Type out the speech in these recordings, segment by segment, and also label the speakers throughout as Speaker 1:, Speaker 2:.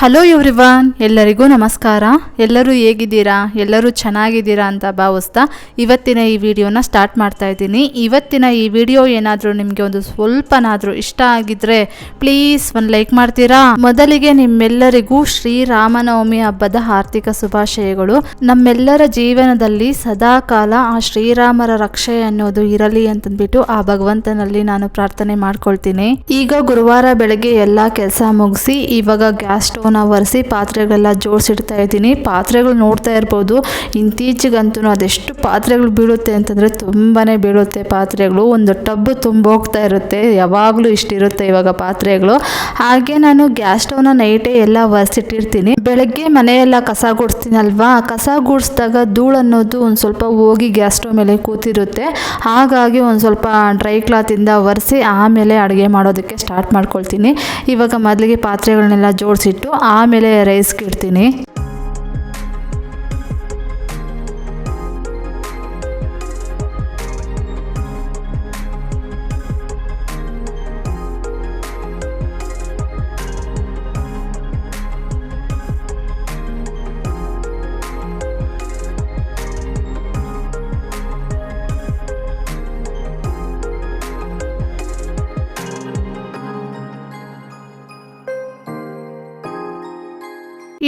Speaker 1: Hello everyone ಎಲ್ಲರಿಗೂ ನಮಸ್ಕಾರ. ಎಲ್ಲರೂ ಹೇಗಿದ್ದೀರಾ? ಎಲ್ಲರೂ ಚೆನ್ನಾಗಿದ್ದೀರಾ ಅಂತ ಭಾವಿಸ್ತಾ ಇವತ್ತಿನ ಈ ವಿಡಿಯೋನ ಸ್ಟಾರ್ಟ್ ಮಾಡ್ತಾ ಇದ್ದೀನಿ. ಇವತ್ತಿನ ಈ ವಿಡಿಯೋ ಏನಾದರೂ ನಿಮಗೆ ಒಂದು ಸ್ವಲ್ಪನಾದರೂ ಇಷ್ಟ ಆಗಿದ್ರೆ ಪ್ಲೀಸ್ ಒಂದು ಲೈಕ್ ಮಾಡ್ತೀರಾ? ಮೊದಲಿಗೆ ನಿಮ್ಮೆಲ್ಲರಿಗೂ ಶ್ರೀರಾಮನವಮಿ ಹಬ್ಬದ ಆರ್ಥಿಕ ಶುಭಾಶಯಗಳು. ನಮ್ಮೆಲ್ಲರ ಜೀವನದಲ್ಲಿ ಸದಾಕಾಲ ಆ ಶ್ರೀರಾಮರ ರಕ್ಷೆ ಅನ್ನೋದು ಇರಲಿ ಅಂತಂದ್ಬಿಟ್ಟು ಆ ಭಗವಂತನಲ್ಲಿ ನಾನು ಪ್ರಾರ್ಥನೆ ಮಾಡ್ಕೊಳ್ತೀನಿ. ಈಗ ಗುರುವಾರ ಬೆಳಗ್ಗೆ ಎಲ್ಲ ಕೆಲಸ ಮುಗಿಸಿ, ಇವಾಗ ಗ್ಯಾಸ್ ಸ್ಟವ್ನ ಒರೆಸಿ ಪಾತ್ರೆಗಳೆಲ್ಲ ಜೋಡಿಸಿಡ್ತಾ ಇದ್ದೀನಿ. ಪಾತ್ರೆಗಳು ನೋಡ್ತಾ ಇರ್ಬೋದು. ಇತ್ತೀಚೆಗಂತೂ ಅದೆಷ್ಟು ಪಾತ್ರೆಗಳು ಬೀಳುತ್ತೆ ಅಂತಂದರೆ ತುಂಬಾ ಬೀಳುತ್ತೆ ಪಾತ್ರೆಗಳು. ಒಂದು ಟಬ್ ತುಂಬೋಗ್ತಾ ಇರುತ್ತೆ. ಯಾವಾಗಲೂ ಇಷ್ಟಿರುತ್ತೆ ಇವಾಗ ಪಾತ್ರೆಗಳು. ಹಾಗೆ ನಾನು ಗ್ಯಾಸ್ ಸ್ಟವ್ನ ನೈಟೇ ಎಲ್ಲ ಒರೆಸಿಟ್ಟಿರ್ತೀನಿ. ಬೆಳಗ್ಗೆ ಮನೆಯೆಲ್ಲ ಕಸ ಗುಡಿಸ್ತೀನಲ್ವಾ? ಕಸ ಗುಡಿಸಿದಾಗ ಧೂಳು ಅನ್ನೋದು ಒಂದು ಸ್ವಲ್ಪ ಹೋಗಿ ಗ್ಯಾಸ್ ಸ್ಟವ್ ಮೇಲೆ ಕೂತಿರುತ್ತೆ. ಹಾಗಾಗಿ ಒಂದು ಸ್ವಲ್ಪ ಡ್ರೈ ಕ್ಲಾತಿಂದ ಒರೆಸಿ ಆಮೇಲೆ ಅಡುಗೆ ಮಾಡೋದಕ್ಕೆ ಸ್ಟಾರ್ಟ್ ಮಾಡ್ಕೊಳ್ತೀನಿ. ಇವಾಗ ಮೊದಲಿಗೆ ಪಾತ್ರೆಗಳನ್ನೆಲ್ಲ ಜೋಡಿಸಿಟ್ಟು ಆಮೇಲೆ ರೈಸ್ಗೆ ಇಡ್ತೀನಿ.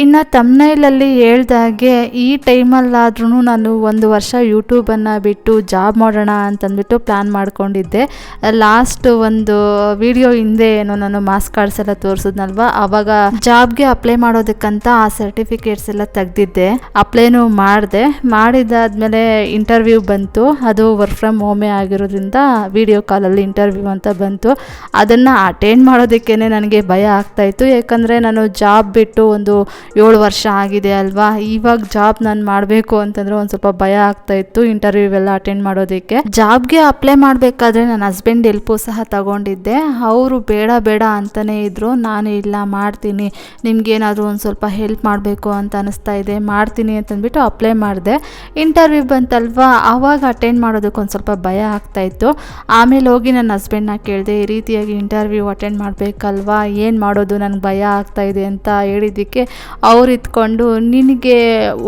Speaker 1: ಇನ್ನು ತಮ್ನೈಲಲ್ಲಿ ಹೇಳ್ದಾಗೆ ಈ ಟೈಮಲ್ಲಾದ್ರೂ ನಾನು ಒಂದು ವರ್ಷ ಯೂಟ್ಯೂಬನ್ನು ಬಿಟ್ಟು ಜಾಬ್ ಮಾಡೋಣ ಅಂತಂದ್ಬಿಟ್ಟು ಪ್ಲ್ಯಾನ್ ಮಾಡ್ಕೊಂಡಿದ್ದೆ. ಲಾಸ್ಟ್ ಒಂದು ವಿಡಿಯೋ ಹಿಂದೆ ಏನೋ ನಾನು ಮಾಸ್ಕ್ ಕಾರ್ಡ್ಸ್ ಎಲ್ಲ ತೋರಿಸಿದ್ನಲ್ವ? ಆವಾಗ ಜಾಬ್ಗೆ ಅಪ್ಲೈ ಮಾಡೋದಕ್ಕಂತ ಆ ಸರ್ಟಿಫಿಕೇಟ್ಸ್ ಎಲ್ಲ ತೆಗ್ದಿದ್ದೆ. ಅಪ್ಲೈನೂ ಮಾಡಿದೆ. ಮಾಡಿದಾದ್ಮೇಲೆ ಇಂಟರ್ವ್ಯೂ ಬಂತು. ಅದು ವರ್ಕ್ ಫ್ರಮ್ ಹೋಮೇ ಆಗಿರೋದ್ರಿಂದ ವಿಡಿಯೋ ಕಾಲಲ್ಲಿ ಇಂಟರ್ವ್ಯೂ ಅಂತ ಬಂತು. ಅದನ್ನು ಅಟೆಂಡ್ ಮಾಡೋದಕ್ಕೇ ನನಗೆ ಭಯ ಆಗ್ತಾಯಿತ್ತು ಯಾಕಂದರೆ ನಾನು ಜಾಬ್ ಬಿಟ್ಟು ಒಂದು ಏಳು ವರ್ಷ ಆಗಿದೆ ಅಲ್ವಾ? ಇವಾಗ ಜಾಬ್ ನಾನು ಮಾಡಬೇಕು ಅಂತಂದ್ರೆ ಒಂದು ಸ್ವಲ್ಪ ಭಯ ಆಗ್ತಾ ಇತ್ತು. ಇಂಟರ್ವ್ಯೂ ಎಲ್ಲ ಅಟೆಂಡ್ ಮಾಡೋದಕ್ಕೆ. ಜಾಬ್ಗೆ ಅಪ್ಲೈ ಮಾಡಬೇಕಾದ್ರೆ ನನ್ನ ಹಸ್ಬೆಂಡ್ ಎಲ್ಪು ಸಹ ತಗೊಂಡಿದ್ದೆ. ಅವರು ಬೇಡ ಬೇಡ ಅಂತಲೇ ಇದ್ದರು ನಾನು ಇಲ್ಲ, ಮಾಡ್ತೀನಿ. ನಿಮ್ಗೇನಾದರೂ ಒಂದು ಸ್ವಲ್ಪ ಹೆಲ್ಪ್ ಮಾಡಬೇಕು ಅಂತ ಅನಿಸ್ತಾ ಇದೆ, ಮಾಡ್ತೀನಿ ಅಂತಂದ್ಬಿಟ್ಟು ಅಪ್ಲೈ ಮಾಡಿದೆ. ಇಂಟರ್ವ್ಯೂ ಬಂತಲ್ವಾ? ಆವಾಗ ಅಟೆಂಡ್ ಮಾಡೋದಕ್ಕೆ ಒಂದು ಸ್ವಲ್ಪ ಭಯ ಆಗ್ತಾ ಇತ್ತು. ಆಮೇಲೆ ಹೋಗಿ ನನ್ನ ಹಸ್ಬೆಂಡ್ನ ಕೇಳಿದೆ, ಈ ರೀತಿಯಾಗಿ ಇಂಟರ್ವ್ಯೂ ಅಟೆಂಡ್ ಮಾಡಬೇಕಲ್ವಾ? ಏನು ಮಾಡೋದು? ನನಗೆ ಭಯ ಆಗ್ತಾ ಇದೆ ಅಂತ ಹೇಳಿದ್ದಕ್ಕೆ ಅವ್ರು ಇದ್ಕೊಂಡು ನಿನಗೆ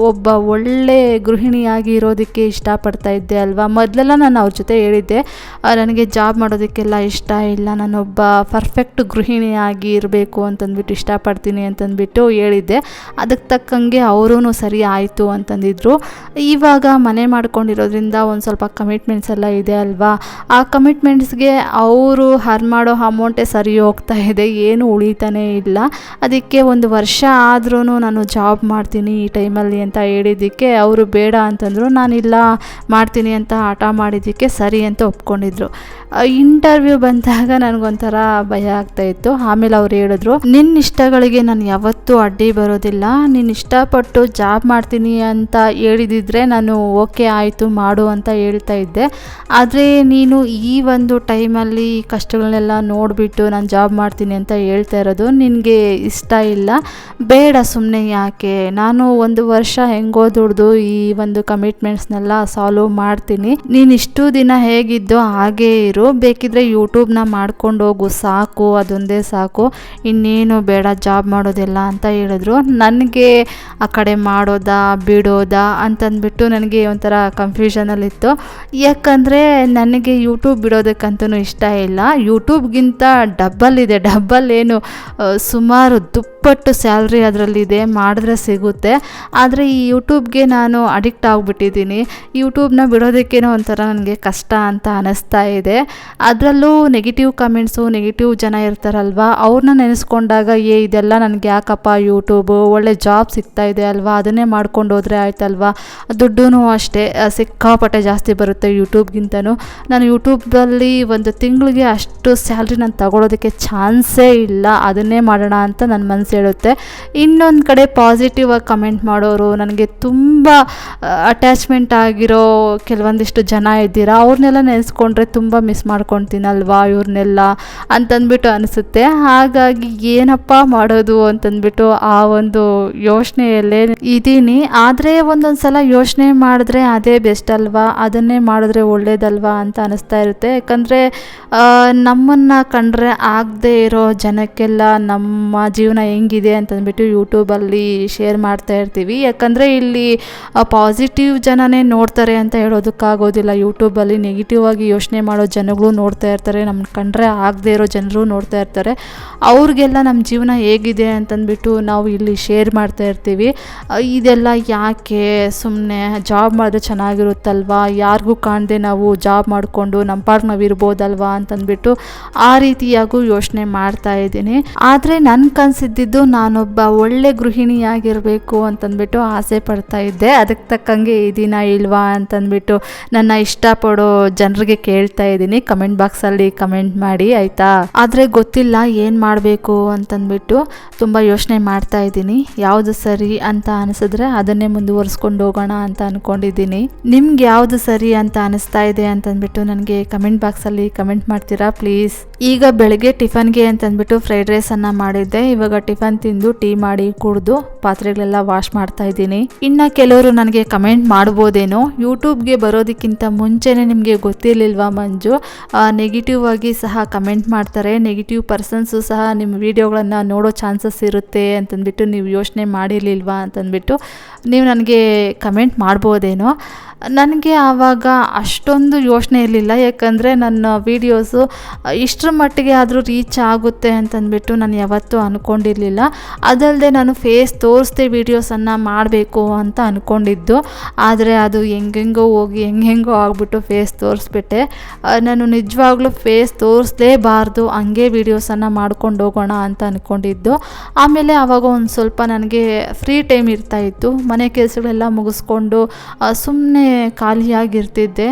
Speaker 1: ಒಬ್ಬ ಒಳ್ಳೆ ಗೃಹಿಣಿಯಾಗಿ ಇರೋದಕ್ಕೆ ಇಷ್ಟಪಡ್ತಾ ಇದ್ದೆ ಅಲ್ವಾ? ಮೊದಲೆಲ್ಲ ನಾನು ಅವ್ರ ಜೊತೆ ಹೇಳಿದ್ದೆ ನನಗೆ ಜಾಬ್ ಮಾಡೋದಕ್ಕೆಲ್ಲ ಇಷ್ಟ ಇಲ್ಲ ನಾನೊಬ್ಬ ಪರ್ಫೆಕ್ಟ್ ಗೃಹಿಣಿಯಾಗಿ ಇರಬೇಕು ಅಂತಂದ್ಬಿಟ್ಟು ಇಷ್ಟಪಡ್ತೀನಿ ಅಂತಂದ್ಬಿಟ್ಟು ಹೇಳಿದ್ದೆ. ಅದಕ್ಕೆ ತಕ್ಕಂಗೆ ಅವರೂ ಸರಿ ಆಯಿತು ಅಂತಂದಿದ್ರು. ಇವಾಗ ಮನೆ ಮಾಡ್ಕೊಂಡಿರೋದ್ರಿಂದ ಒಂದು ಸ್ವಲ್ಪ ಕಮಿಟ್ಮೆಂಟ್ಸ್ ಎಲ್ಲ ಇದೆ ಅಲ್ವಾ? ಆ ಕಮಿಟ್ಮೆಂಟ್ಸ್ಗೆ ಅವರು ಹರ್ ಮಾಡೋ ಅಮೌಂಟೇ ಸರಿ ಹೋಗ್ತಾ ಇದೆ, ಏನು ಉಳಿತಾನೇ ಇಲ್ಲ. ಅದಕ್ಕೆ ಒಂದು ವರ್ಷ ಆದ್ರೂ ನಾನು ಜಾಬ್ ಮಾಡ್ತೀನಿ ಈ ಟೈಮಲ್ಲಿ ಅಂತ ಹೇಳಿದ್ದಕ್ಕೆ ಅವರು ಬೇಡ ಅಂತಂದರು. ನಾನಿಲ್ಲ ಮಾಡ್ತೀನಿ ಅಂತ ಹಠ ಮಾಡಿದ್ದಕ್ಕೆ ಸರಿ ಅಂತ ಒಪ್ಕೊಂಡಿದ್ರು. ಇಂಟರ್ವ್ಯೂ ಬಂದಾಗ ನನಗೊಂಥರ ಭಯ ಆಗ್ತಾಯಿತ್ತು ಆಮೇಲೆ ಅವ್ರು ಹೇಳಿದ್ರು ನಿನ್ನ ಇಷ್ಟಗಳಿಗೆ ನಾನು ಯಾವತ್ತೂ ಅಡ್ಡಿ ಬರೋದಿಲ್ಲ. ನೀನು ಇಷ್ಟಪಟ್ಟು ಜಾಬ್ ಮಾಡ್ತೀನಿ ಅಂತ ಹೇಳಿದಿದ್ರೆ ನಾನು ಓಕೆ ಆಯಿತು, ಮಾಡು ಅಂತ ಹೇಳ್ತಾ ಇದ್ದೆ. ಆದರೆ ನೀನು ಈ ಒಂದು ಟೈಮಲ್ಲಿ ಕಷ್ಟಗಳನ್ನೆಲ್ಲ ನೋಡಿಬಿಟ್ಟು ನಾನು ಜಾಬ್ ಮಾಡ್ತೀನಿ ಅಂತ ಹೇಳ್ತಾ ಇರೋದು ನಿನಗೆ ಇಷ್ಟ ಇಲ್ಲ. ಬೇಡ ಸುಮ್ಮನೆ ಯಾಕೆ? ನಾನು ಒಂದು ವರ್ಷ ಹೆಂಗೋ ದುಡ್ದು ಈ ಒಂದು ಕಮಿಟ್ಮೆಂಟ್ಸ್ನೆಲ್ಲ ಸಾಲ್ವ್ ಮಾಡ್ತೀನಿ. ನೀನು ಇಷ್ಟು ದಿನ ಹೇಗಿದ್ದೋ ಹಾಗೇ ಇರು. ಬೇಕಿದ್ರೆ ಯೂಟ್ಯೂಬ್ನ ಮಾಡ್ಕೊಂಡು ಹೋಗು. ಸಾಕು, ಅದೊಂದೇ ಸಾಕು. ಇನ್ನೇನು ಬೇಡ ಜಾಬ್ ಮಾಡೋದಿಲ್ಲ ಅಂತ ಹೇಳಿದ್ರು. ನನಗೆ ಆ ಕಡೆ ಮಾಡೋದಾ, ಬಿಡೋದಾ ಅಂತಂದ್ಬಿಟ್ಟು ನನಗೆ ಒಂಥರ ಕನ್ಫ್ಯೂಷನಲ್ಲಿತ್ತು ಯಾಕಂದರೆ ನನಗೆ ಯೂಟ್ಯೂಬ್ ಬಿಡೋದಕ್ಕಂತೂ ಇಷ್ಟ ಇಲ್ಲ. ಯೂಟ್ಯೂಬ್ಗಿಂತ ಡಬ್ಬಲ್ ಇದೆ. ಡಬ್ಬಲ್ ಏನು ಸುಮಾರು ಸುಮಾರು ದುಪ್ಪಟ್ಟು ಸ್ಯಾಲ್ರಿ ಅದರಲ್ಲಿದೆ, ಮಾಡಿದ್ರೆ ಸಿಗುತ್ತೆ. ಆದರೆ ಈ ಯೂಟ್ಯೂಬ್ಗೆ ನಾನು ಅಡಿಕ್ಟ್ ಆಗಿಬಿಟ್ಟಿದ್ದೀನಿ. ಯೂಟ್ಯೂಬ್ನ ಬಿಡೋದಕ್ಕೇನೋ ಒಂಥರ ನನಗೆ ಕಷ್ಟ ಅಂತ ಅನ್ನಿಸ್ತಾ ಇದೆ. ಅದರಲ್ಲೂ ನೆಗೆಟಿವ್ ಕಮೆಂಟ್ಸು ನೆಗೆಟಿವ್ ಜನ ಇರ್ತಾರಲ್ವ? ಅವ್ರನ್ನ ನೆನೆಸ್ಕೊಂಡಾಗ, ಏ, ಇದೆಲ್ಲ ನನಗೆ ಯಾಕಪ್ಪ ಯೂಟ್ಯೂಬು ಒಳ್ಳೆ ಜಾಬ್ ಸಿಗ್ತಾ ಇದೆ ಅಲ್ವಾ? ಅದನ್ನೇ ಮಾಡ್ಕೊಂಡು ಹೋದರೆ ಆಯ್ತಲ್ವಾ? ದುಡ್ಡೂ ಅಷ್ಟೇ ಸಿಕ್ಕಾಪಟ್ಟೆ ಜಾಸ್ತಿ ಬರುತ್ತೆ ಯೂಟ್ಯೂಬ್ಗಿಂತನೂ. ನಾನು ಯೂಟ್ಯೂಬಲ್ಲಿ ಒಂದು ತಿಂಗಳಿಗೆ ಅಷ್ಟು ಸ್ಯಾಲ್ರಿ ನಾನು ತಗೊಳ್ಳೋದಕ್ಕೆ ಚಾನ್ಸೇ ಇಲ್ಲ. ಅದನ್ನೇ ಮಾಡೋಣ ಅಂತ ನನ್ನ ಮನಸ್ಸು ಹೇಳುತ್ತೆ. ಇನ್ನೊಂದು ಕಡೆ ಪಾಸಿಟಿವ್ ಆಗಿ ಕಮೆಂಟ್ ಮಾಡೋರು, ನನಗೆ ತುಂಬ ಅಟ್ಯಾಚ್ಮೆಂಟ್ ಆಗಿರೋ ಕೆಲವೊಂದಿಷ್ಟು ಜನ ಇದ್ದೀರಾ ಅವ್ರನ್ನೆಲ್ಲ ನೆನೆಸ್ಕೊಂಡ್ರೆ ತುಂಬ ಮಿಸ್ ಮಾಡ್ಕೊತೀನಲ್ವಾ ಇವ್ರನ್ನೆಲ್ಲ ಅಂತಂದ್ಬಿಟ್ಟು ಅನಿಸುತ್ತೆ. ಹಾಗಾಗಿ ಏನಪ್ಪ ಮಾಡೋದು ಅಂತಂದ್ಬಿಟ್ಟು ಆ ಒಂದು ಯೋಚನೆಯಲ್ಲೇ ಇದ್ದೀನಿ. ಆದರೆ ಒಂದೊಂದು ಸಲ ಯೋಚನೆ ಮಾಡಿದ್ರೆ ಅದೇ ಬೆಸ್ಟ್ ಅಲ್ವಾ, ಅದನ್ನೇ ಮಾಡಿದ್ರೆ ಒಳ್ಳೇದಲ್ವಾ ಅಂತ ಅನಿಸ್ತಾ ಇರುತ್ತೆ. ಯಾಕಂದರೆ ನಮ್ಮನ್ನು ಕಂಡ್ರೆ ಆಗದೆ ಇರೋ ಜನಕ್ಕೆಲ್ಲ ನಮ್ಮ ಜೀವನ ಹೆಂಗಿದೆ ಅಂತಂದ್ಬಿಟ್ಟು ಯೂಟ್ಯೂಬಲ್ಲಿ ಶೇರ್ ಮಾಡ್ತಾ ಇರ್ತೀವಿ. ಯಾಕಂದರೆ ಇಲ್ಲಿ ಪಾಸಿಟಿವ್ ಜನನೇ ನೋಡ್ತಾರೆ ಅಂತ ಹೇಳೋದಕ್ಕಾಗೋದಿಲ್ಲ. ಯೂಟ್ಯೂಬಲ್ಲಿ ನೆಗೆಟಿವ್ ಆಗಿ ಯೋಚನೆ ಮಾಡೋ ಜನಗಳು ನೋಡ್ತಾ ಇರ್ತಾರೆ. ನಮ್ಮ ಕಂಡ್ರೆ ಆಗದೆ ಇರೋ ಜನರು ನೋಡ್ತಾ ಇರ್ತಾರೆ. ಅವ್ರಿಗೆಲ್ಲ ನಮ್ಮ ಜೀವನ ಹೇಗಿದೆ ಅಂತಂದ್ಬಿಟ್ಟು ನಾವು ಇಲ್ಲಿ ಶೇರ್ ಮಾಡ್ತಾ ಇರ್ತೀವಿ. ಇದೆಲ್ಲ ಯಾಕೆ ಸುಮ್ಮನೆ ಜಾಬ್ ಮಾಡಿದ್ರೆ ಚೆನ್ನಾಗಿರುತ್ತಲ್ವಾ? ಯಾರಿಗೂ ಕಾಣದೆ ನಾವು ಜಾಬ್ ಮಾಡಿಕೊಂಡು ನಮ್ಮ ಪಾರ್ಕ್ ನಾವು ಇರ್ಬೋದಲ್ವಾ ಅಂತಂದ್ಬಿಟ್ಟು ಆ ರೀತಿಯಾಗೂ ಯೋಚನೆ ಮಾಡ್ತಾ ಇದ್ದೀನಿ. ಆದರೆ ನನ್ನ ಕನಸಿದ್ದಿದ್ದು ನಾನೊಬ್ಬ ಒಳ್ಳೆ ಗೃಹಿಣಿಯಾಗಿರಬೇಕು ಅಂತಂದ್ಬಿಟ್ಟು ಆಸೆ ಪಡ್ತಾ ಇದ್ದೆ. ಅದಕ್ಕೆ ತಕ್ಕಂಗೆ ಇದೀನಾ ಇಲ್ವಾ ಅಂತಂದ್ಬಿಟ್ಟು ನನ್ನ ಇಷ್ಟಪಡೋ ಜನರಿಗೆ ಕೇಳ್ತಾ ಇದ್ದೀನಿ. ಕಮೆಂಟ್ ಬಾಕ್ಸಲ್ಲಿ ಕಮೆಂಟ್ ಮಾಡಿ, ಆಯಿತಾ? ಆದರೆ ಗೊತ್ತಿಲ್ಲ ಏನು ಮಾಡಬೇಕು ಅಂತಂದ್ಬಿಟ್ಟು ತುಂಬ ಯೋಚನೆ ಮಾಡ್ತಾ ಇದ್ದೀನಿ. ಯಾವುದು ಸರಿ ಅಂತ ಅನಿಸಿದ್ರೆ ಅದನ್ನೇ ಮುಂದುವರಿಸ್ಕೊಂಡು ಹೋಗೋಣ ಅಂತ ಅಂದ್ಕೊಂಡಿದ್ದೀನಿ ನಿಮ್ಗೆ ಯಾವುದು ಸರಿ ಅಂತ ಅನಿಸ್ತಾ ಇದೆ ಅಂತಂದ್ಬಿಟ್ಟು ನನಗೆ ಕಮೆಂಟ್ ಬಾಕ್ಸಲ್ಲಿ ಕಮೆಂಟ್ ಮಾಡ್ತೀರಾ ಪ್ಲೀಸ್? ಈಗ ಬೆಳಗ್ಗೆ ಟಿಫನ್ಗೆ ಅಂತಂದ್ಬಿಟ್ಟು ಫ್ರೈಡ್ ರೈಸನ್ನು ಮಾಡಿದ್ದೆ. ಇವಾಗ ಟಿಫನ್ ತಿಂದು ಟೀ ಮಾಡಿ ಕುಡಿದು ಪಾತ್ರೆಗಳೆಲ್ಲ ವಾಶ್ ಮಾಡ್ತಾ ಇದ್ದೀನಿ. ಇನ್ನು ಕೆಲವರು ನನಗೆ ಕಮೆಂಟ್ ಮಾಡ್ಬೋದೇನೋ. ಯೂಟ್ಯೂಬ್ಗೆ ಬರೋದಕ್ಕಿಂತ ಮುಂಚೆನೇ ನಿಮಗೆ ಗೊತ್ತಿರಲಿಲ್ವಾ ಮಂಜು? ನೆಗೆಟಿವ್ ಆಗಿ ಸಹ ಕಮೆಂಟ್ ಮಾಡ್ತಾರೆ. ನೆಗೆಟಿವ್ ಪರ್ಸನ್ಸು ಸಹ ನಿಮ್ಮ ವಿಡಿಯೋಗಳನ್ನು ನೋಡೋ ಚಾನ್ಸಸ್ ಇರುತ್ತೆ ಅಂತಂದ್ಬಿಟ್ಟು ನೀವು ಯೋಚನೆ ಮಾಡಿರಲಿಲ್ವಾ ಅಂತಂದ್ಬಿಟ್ಟು ನೀವು ನನಗೆ ಕಮೆಂಟ್ ಮಾಡ್ಬೋದೇನೋ. ನನಗೆ ಆವಾಗ ಅಷ್ಟೊಂದು ಯೋಚನೆ ಇರಲಿಲ್ಲ. ಯಾಕಂದರೆ ನನ್ನ ವೀಡಿಯೋಸು ಇಷ್ಟರ ಮಟ್ಟಿಗೆ ಆದರೂ ರೀಚ್ ಆಗುತ್ತೆ ಅಂತಂದ್ಬಿಟ್ಟು ನಾನು ಯಾವತ್ತೂ ಅಂದ್ಕೊಂಡಿರಲಿಲ್ಲ ಅದಲ್ಲದೆ ನಾನು ಫೇಸ್ ತೋರಿಸ್ದೆ ವೀಡಿಯೋಸನ್ನು ಮಾಡಬೇಕು ಅಂತ ಅಂದ್ಕೊಂಡಿದ್ದು ಆದರೆ ಅದು ಹೆಂಗೆಂಗೋ ಹೋಗಿ ಹೆಂಗೆಂಗೋ ಆಗಿಬಿಟ್ಟು ಫೇಸ್ ತೋರಿಸ್ಬಿಟ್ಟೆ. ನಾನು ನಿಜವಾಗ್ಲೂ ಫೇಸ್ ತೋರಿಸ್ಲೇಬಾರ್ದು, ಹಂಗೆ ವೀಡಿಯೋಸನ್ನು ಮಾಡ್ಕೊಂಡು ಹೋಗೋಣ ಅಂತ ಅಂದ್ಕೊಂಡಿದ್ದು ಆಮೇಲೆ ಆವಾಗ ಒಂದು ಸ್ವಲ್ಪ ನನಗೆ ಫ್ರೀ ಟೈಮ್ ಇರ್ತಾಯಿತ್ತು ಮನೆ ಕೆಲಸಗಳೆಲ್ಲ ಮುಗಿಸ್ಕೊಂಡು ಸುಮ್ಮನೆ ಖಾಲಿಯಾಗಿರ್ತಿದ್ದೆ.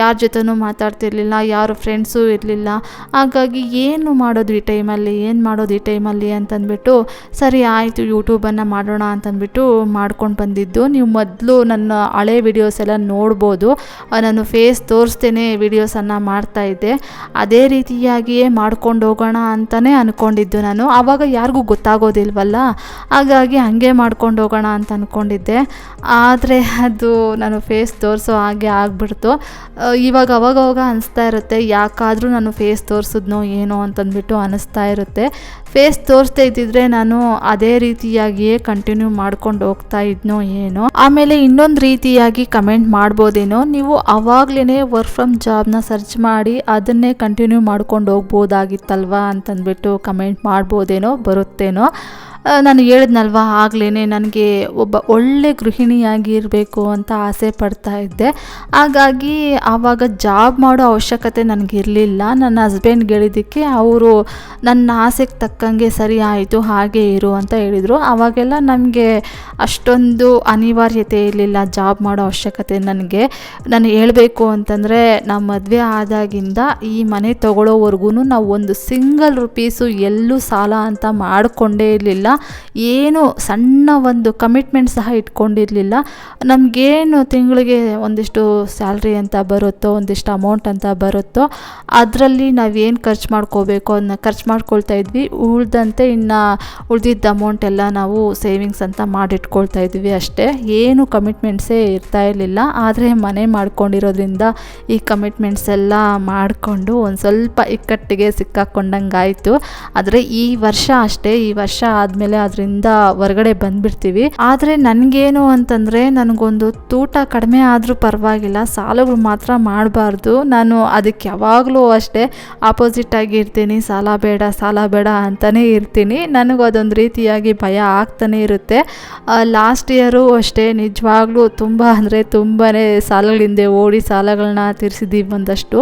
Speaker 1: ಯಾರ ಜೊತೆನೂ ಮಾತಾಡ್ತಿರ್ಲಿಲ್ಲ, ಯಾರು ಫ್ರೆಂಡ್ಸೂ ಇರಲಿಲ್ಲ. ಹಾಗಾಗಿ ಏನು ಮಾಡೋದು ಈ ಟೈಮಲ್ಲಿ, ಏನು ಮಾಡೋದು ಈ ಟೈಮಲ್ಲಿ ಅಂತಂದ್ಬಿಟ್ಟು, ಸರಿ ಆಯಿತು ಯೂಟ್ಯೂಬನ್ನು ಮಾಡೋಣ ಅಂತಂದ್ಬಿಟ್ಟು ಮಾಡ್ಕೊಂಡು ಬಂದಿದ್ದು. ನೀವು ಮೊದಲು ನನ್ನ ಹಳೆ ವಿಡಿಯೋಸ್ ಎಲ್ಲ ನೋಡ್ಬೋದು. ನಾನು ಫೇಸ್ ತೋರಿಸ್ತೇನೆ ವಿಡಿಯೋಸನ್ನು ಮಾಡ್ತಾಯಿದ್ದೆ ಅದೇ ರೀತಿಯಾಗಿಯೇ ಮಾಡ್ಕೊಂಡು ಹೋಗೋಣ ಅಂತಲೇ ಅಂದ್ಕೊಂಡಿದ್ದು ನಾನು. ಆವಾಗ ಯಾರಿಗೂ ಗೊತ್ತಾಗೋದಿಲ್ವಲ್ಲ? ಹಾಗಾಗಿ ಹಾಗೆ ಮಾಡ್ಕೊಂಡು ಹೋಗೋಣ ಅಂತ ಅಂದ್ಕೊಂಡಿದ್ದೆ ಆದರೆ ಅದು ನಾನು ಫೇಸ್ ತೋರಿಸೋ ಹಾಗೆ ಆಗಿಬಿಡ್ತು. ಇವಾಗ ಅವಾಗವಾಗ ಅನಿಸ್ತಾ ಇರುತ್ತೆ, ಯಾಕಾದರೂ ನಾನು ಫೇಸ್ ತೋರಿಸಿದ್ನೋ ಏನೋ ಅಂತಂದ್ಬಿಟ್ಟು ಅನಿಸ್ತಾ ಇರುತ್ತೆ. ಫೇಸ್ ತೋರಿಸ್ತಾ ಇದ್ದಿದ್ರೆ ನಾನು ಅದೇ ರೀತಿಯಾಗಿಯೇ ಕಂಟಿನ್ಯೂ ಮಾಡ್ಕೊಂಡು ಹೋಗ್ತಾ ಇದ್ನೋ ಏನೋ. ಆಮೇಲೆ ಇನ್ನೊಂದು ರೀತಿಯಾಗಿ ಕಮೆಂಟ್ ಮಾಡ್ಬೋದೇನೋ. ನೀವು ಅವಾಗ್ಲೇ ವರ್ಕ್ ಫ್ರಮ್ ಜಾಬ್ನ ಸರ್ಚ್ ಮಾಡಿ ಅದನ್ನೇ ಕಂಟಿನ್ಯೂ ಮಾಡ್ಕೊಂಡು ಹೋಗ್ಬೋದಾಗಿತ್ತಲ್ವಾ ಅಂತಂದ್ಬಿಟ್ಟು ಕಮೆಂಟ್ ಮಾಡ್ಬೋದೇನೋ, ಬರುತ್ತೇನೋ. ನಾನು ಹೇಳಿದ್ನಲ್ವ ಆಗ್ಲೇ ನನಗೆ ಒಬ್ಬ ಒಳ್ಳೆ ಗೃಹಿಣಿಯಾಗಿ ಇರಬೇಕು ಅಂತ ಆಸೆ ಪಡ್ತಾ ಇದ್ದೆ. ಹಾಗಾಗಿ ಆವಾಗ ಜಾಬ್ ಮಾಡೋ ಅವಶ್ಯಕತೆ ನನಗಿರಲಿಲ್ಲ. ನನ್ನ ಹಸ್ಬೆಂಡ್ಗೆ ಹೇಳಿದ್ದಕ್ಕೆ ಅವರು ನನ್ನ ಆಸೆಗೆ ತಕ್ಕಂಗೆ ಸರಿ ಆಯಿತು, ಹಾಗೆ ಇರು ಅಂತ ಹೇಳಿದರು. ಆವಾಗೆಲ್ಲ ನಮಗೆ ಅಷ್ಟೊಂದು ಅನಿವಾರ್ಯತೆ ಇರಲಿಲ್ಲ ಜಾಬ್ ಮಾಡೋ ಅವಶ್ಯಕತೆ ನನಗೆ. ನಾನು ಹೇಳಬೇಕು ಅಂತಂದರೆ ನಮ್ಮ ಮದುವೆ ಆದಾಗಿಂದ ಈ ಮನೆ ತಗೊಳ್ಳೋವರೆಗೂ ನಾವು ಒಂದು ಸಿಂಗಲ್ ರುಪೀಸು ಎಲ್ಲೂ ಸಾಲ ಅಂತ ಮಾಡಿಕೊಂಡೇ ಇರಲಿಲ್ಲ. ಏನು ಸಣ್ಣ ಒಂದು ಕಮಿಟ್ಮೆಂಟ್ ಸಹ ಇಟ್ಕೊಂಡಿರಲಿಲ್ಲ. ನಮಗೇನು ತಿಂಗಳಿಗೆ ಒಂದಿಷ್ಟು ಸ್ಯಾಲ್ರಿ ಅಂತ ಬರುತ್ತೋ, ಒಂದಿಷ್ಟು ಅಮೌಂಟ್ ಅಂತ ಬರುತ್ತೋ, ಅದರಲ್ಲಿ ನಾವೇನು ಖರ್ಚು ಮಾಡ್ಕೋಬೇಕು ಅದನ್ನ ಖರ್ಚು ಮಾಡ್ಕೊಳ್ತಾ ಇದ್ವಿ. ಉಳ್ದಂತೆ ಇನ್ನು ಉಳಿದಿದ್ದ ಅಮೌಂಟ್ ಎಲ್ಲ ನಾವು ಸೇವಿಂಗ್ಸ್ ಅಂತ ಮಾಡಿಟ್ಕೊಳ್ತಾ ಇದ್ವಿ ಅಷ್ಟೇ. ಏನು ಕಮಿಟ್ಮೆಂಟ್ಸೇ ಇರ್ತಾ ಇರಲಿಲ್ಲ. ಆದರೆ ಮನೆ ಮಾಡ್ಕೊಂಡಿರೋದ್ರಿಂದ ಈ ಕಮಿಟ್ಮೆಂಟ್ಸ್ ಎಲ್ಲ ಮಾಡಿಕೊಂಡು ಒಂದು ಸ್ವಲ್ಪ ಇಕ್ಕಟ್ಟಿಗೆ ಸಿಕ್ಕಾಕೊಂಡಂಗೆ ಆಯಿತು ಆದರೆ ಈ ವರ್ಷ ಅಷ್ಟೇ, ಈ ವರ್ಷ ಆದಮೇಲೆ ಅದರಿಂದ ಹೊರಗಡೆ ಬಂದ್ಬಿಡ್ತೀವಿ. ಆದರೆ ನನಗೇನು ಅಂತಂದರೆ ನನಗೊಂದು ತೂಟ ಕಡಿಮೆ ಆದರೂ ಪರವಾಗಿಲ್ಲ, ಸಾಲಗಳು ಮಾತ್ರ ಮಾಡಬಾರ್ದು. ನಾನು ಅದಕ್ಕೆ ಯಾವಾಗಲೂ ಅಷ್ಟೇ ಆಪೋಸಿಟ್ ಆಗಿ ಇರ್ತೀನಿ. ಸಾಲ ಬೇಡ ಸಾಲ ಬೇಡ ಅಂತಲೇ ಇರ್ತೀನಿ. ನನಗೂ ಅದೊಂದು ರೀತಿಯಾಗಿ ಭಯ ಆಗ್ತಾನೆ ಇರುತ್ತೆ. ಲಾಸ್ಟ್ ಇಯರು ಅಷ್ಟೇ ನಿಜವಾಗ್ಲೂ ತುಂಬ ಅಂದರೆ ತುಂಬಾ ಸಾಲಗಳಿಂದ ಓಡಿ ಸಾಲಗಳನ್ನ ತೀರಿಸಿದ್ದೀವಿ ಒಂದಷ್ಟು.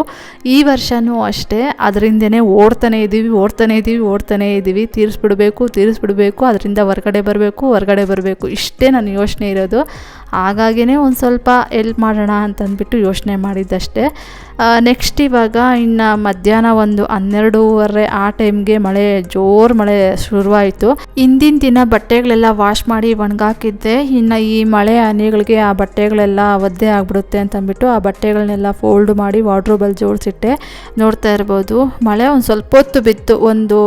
Speaker 1: ಈ ವರ್ಷನೂ ಅಷ್ಟೇ. ಅದರಿಂದನೇ ಓಡ್ತಾನೆ ಇದ್ದೀವಿ ಓಡ್ತಾನೆ ಇದ್ದೀವಿ ಓಡ್ತಾನೆ ಇದ್ದೀವಿ ತೀರಿಸ್ಬಿಡ್ಬೇಕು ತೀರಿಸ್ಬಿಡ್ಬೇಕು. ಅದರಿಂದ ಹೊರಗಡೆ ಬರಬೇಕು ಹೊರಗಡೆ ಬರಬೇಕು. ಇಷ್ಟೇ ನನ್ನ ಯೋಚನೆ ಇರೋದು. ಹಾಗಾಗಿನೇ ಒಂದು ಸ್ವಲ್ಪ ಎಲ್ಪ್ ಮಾಡೋಣ ಅಂತಂದ್ಬಿಟ್ಟು ಯೋಚನೆ ಮಾಡಿದ್ದಷ್ಟೇ. ನೆಕ್ಸ್ಟ್ ಇವಾಗ ಇನ್ನು ಮಧ್ಯಾಹ್ನ ಒಂದು ಹನ್ನೆರಡೂವರೆ ಆ ಟೈಮ್ಗೆ ಮಳೆ, ಜೋರು ಮಳೆ ಶುರುವಾಯಿತು. ಹಿಂದಿನ ದಿನ ಬಟ್ಟೆಗಳೆಲ್ಲ ವಾಶ್ ಮಾಡಿ ಒಣಗಾಕಿದ್ದೆ. ಇನ್ನು ಈ ಮಳೆ ಹನಿಗಳಿಗೆ ಆ ಬಟ್ಟೆಗಳೆಲ್ಲ ಒದ್ದೆ ಆಗಿಬಿಡುತ್ತೆ ಅಂತಂದ್ಬಿಟ್ಟು ಆ ಬಟ್ಟೆಗಳನ್ನೆಲ್ಲ ಫೋಲ್ಡ್ ಮಾಡಿ ವಾಡ್ರೋಬಲ್ಲಿ ಜೋಡಿಸಿಟ್ಟೆ. ನೋಡ್ತಾ ಇರ್ಬೋದು. ಮಳೆ ಒಂದು ಸ್ವಲ್ಪ ಹೊತ್ತು ಬಿತ್ತು. ಒಂದು